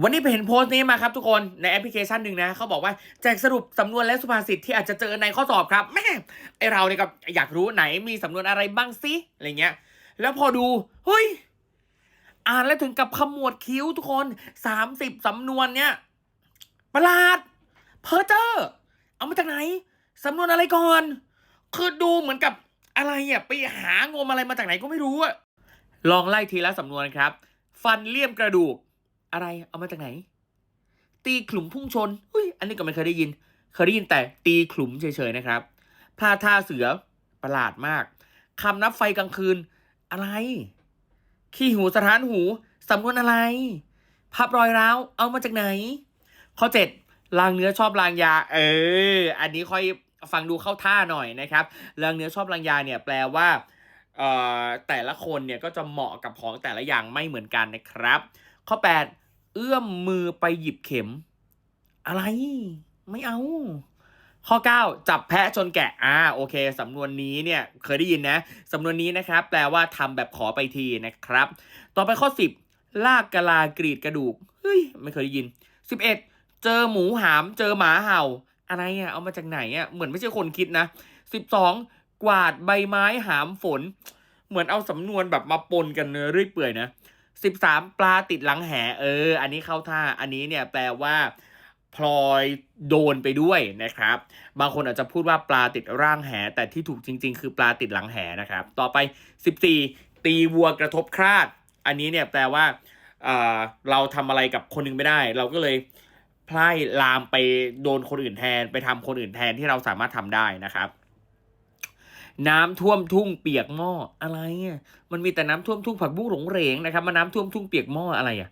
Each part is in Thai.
วันนี้ไปเห็นโพสต์นี้มาครับทุกคนในแอปพลิเคชันหนึ่งนะเขาบอกว่าแจกสรุปสำนวนและสุภาษิตที่อาจจะเจอในข้อสอบครับแม่ไอเราเนี่ยก็อยากรู้ไหนมีสำนวนอะไรบ้างสิอะไรเงี้ย แล้วพอดูเฮ้ยอ่านแล้วถึงกับขมวดคิ้วทุกคนสามสิบสำนวนเนี่ยประหลาด เพอเจอร์เอามาจากไหนสำนวนอะไรก่อน คือดูเหมือนกับอะไรอะไปหางมอะไรมาจากไหนก็ไม่รู้อะลองไล่ทีละสำนวนครับ ฟันเลี่ยมกระดูก อะไรเอามาจากไหน ตีขลุ่มพุ่งชนอุ้ยอันนี้ก็ไม่เคยได้ยิน เคยได้ยินแต่ตีขลุ่มเฉยๆนะครับพลาท่าเสือประหลาดมากคำนับไฟกลางคืน อะไร ขี้หูสถานหูสำนวนอะไรพับรอยร้าวเอามาจากไหน ข้อเจ็ดลางเนื้อชอบลางยา เออ อันนี้ค่อยฟังดูเข้าท่าหน่อยนะครับลางเนื้อชอบลางยาเนี่ยแปลว่าเอ่อแต่ละคนเนี่ยก็จะเหมาะกับของแต่ละอย่างไม่เหมือนกันนะครับ ข้อ 8 เอื้อมมือไปหยิบเข็ม อะไร ไม่เอา ข้อ 9 จับแพะชนแกะอ่าโอเคสำนวนนี้เนี่ยเคยได้ยินนะสำนวนนี้นะครับ แปลว่าทำแบบขอไปทีนะครับ ต่อไปข้อ 10 ลากกะลากรีดกระดูกเฮ้ยไม่เคยได้ยิน 11 เจอหมูหาม เจอหมาเห่า อะไรอะเอามาจากไหนอะเหมือนไม่ใช่คนคิดนะ 12 กวาดใบไม้หามฝน เหมือนเอาสำนวนแบบมาปนกันเรื่อยเปื่อยนะ สิบสามปลาติดหลังแหเออ อันนี้เข้าท่าอันนี้เนี่ยแปลว่าพลอยโดนไปด้วยนะครับ บางคนอาจจะพูดว่าปลาติดร่างแห แต่ที่ถูกจริง ๆ คือปลาติดหลังแหนะครับ ต่อไปสิบสี่ตีวัวกระทบคราด อันนี้เนี่ยแปลว่าเเราทำอะไรกับคนหนึงไม่ได้ เราก็เลยพลายลามไปโดนคนอื่นแทน ไปทำคนอื่นแทนที่เราสามารถทำได้นะครับ น้ำท่วมทุ่งเปียกหม้ออะไรอะมันมีแต่น้ำท่วมทุ่งผักบุ้งหลงเหรงนะครับมาน้ำท่วมทุ่งเปียกหม้ออะไรอะ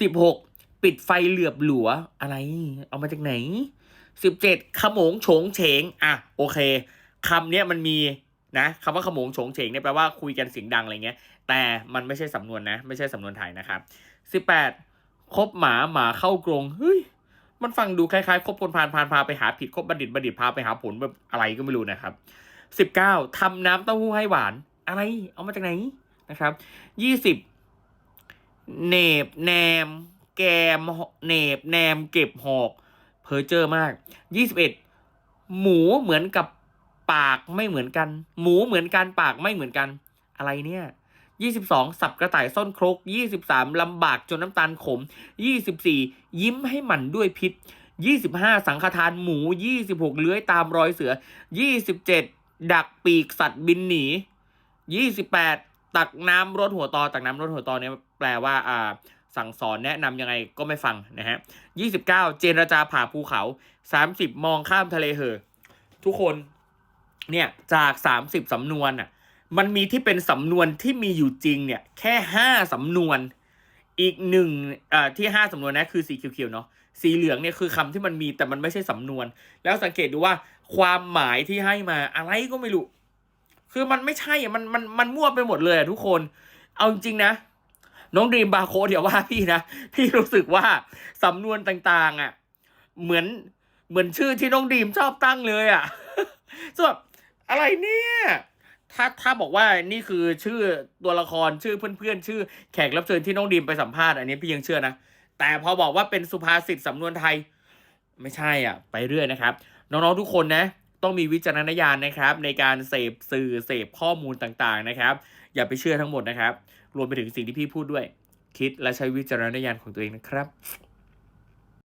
สิบหกปิดไฟเหลือบหลัวอะไร เอามาจากไหนสิบเจ็ดขโมงโฉงเฉงอะโอเคคำเนี้ยมันมีนะคำว่าขโมงโฉงเฉงเนี่ยแปลว่าคุยกันเสียงดังอะไรเงี้ย แต่มันไม่ใช่สำนวนนะ ไม่ใช่สำนวนไทยนะครับสิบแปดคบหมาหมาเข้ากรงเฮ้ยมันฟังดูคล้ายๆคบคนพาลพาลพาไปหาผิดคบบัณฑิตบัณฑิตพาไปหาผลแบบอะไรก็ไม่รู้นะครับ สิบเก้าทำน้ำเต้าหู้ให้หวาน อะไร เอามาจากไหนนะครับยี่สิบเนบแนม แกมเนบแนมเก็บหอกเพอเจอร์มากยี่สิบเอ็ดหมูเหมือนกับปากไม่เหมือนกัน หมูเหมือนกันปากไม่เหมือนกัน อะไรเนี่ยยี่สิบสองสับกระต่ายส้นครกยี่สิบสามลำบากจนน้ำตาลขมยี่สิบสี่ยิ้มให้หมันด้วยพิษยี่สิบห้าสังฆทานหมูยี่สิบหกเลื้อยตามรอยเสือยี่สิบเจ็ด ดักปีกสัตว์บินหนียี่สิบแปดตักน้ำรดหัวตอตักน้ำรดหัวตอเนี่ยแปลว่าอ่าสั่งสอนแนะนำยังไงก็ไม่ฟังนะฮะยี่สิบเก้าเจรจาผ่าภูเขาสามสิบมองข้ามทะเลเหอทุกคนเนี่ยจากสามสิบสำนวนอะมันมีที่เป็นสำนวนที่มีอยู่จริงเนี่ยแค่ห้าสำนวน อีกหนึ่งอ่าที่ห้าสำนวนนะคือสีเขียวๆเนาะสีเหลืองเนี่ยคือคำที่มันมีแต่มันไม่ใช่สำนวน แล้วสังเกตดูว่าความหมายที่ให้มาอะไรก็ไม่รู้ คือมันไม่ใช่อะมันมันมันมั่วไปหมดเลยอะทุกคน เอาจริงนะ น้องดีมบาโคเดี๋ยวว่าพี่นะ พี่รู้สึกว่าสำนวนต่างๆอะเหมือนเหมือนชื่อที่น้องดีมชอบตั้งเลยอะส่วนอะไรเนี่ย ถ้าถ้าบอกว่านี่คือชื่อตัวละครชื่อเพื่อนๆ ชื่อแขกรับเชิญที่น้องดีมไปสัมภาษณ์อันนี้พี่ยังเชื่อนะ แต่พอบอกว่าเป็นสุภาษิตสำนวนไทย ไม่ใช่อะ ไปเรื่อยนะครับ น้องๆทุกคนนะ ต้องมีวิจารณญาณนะครับ ในการเสพสื่อเสพข้อมูลต่างๆนะครับ อย่าไปเชื่อทั้งหมดนะครับ รวมไปถึงสิ่งที่พี่พูดด้วย คิดและใช้วิจารณญาณของตัวเองนะครับ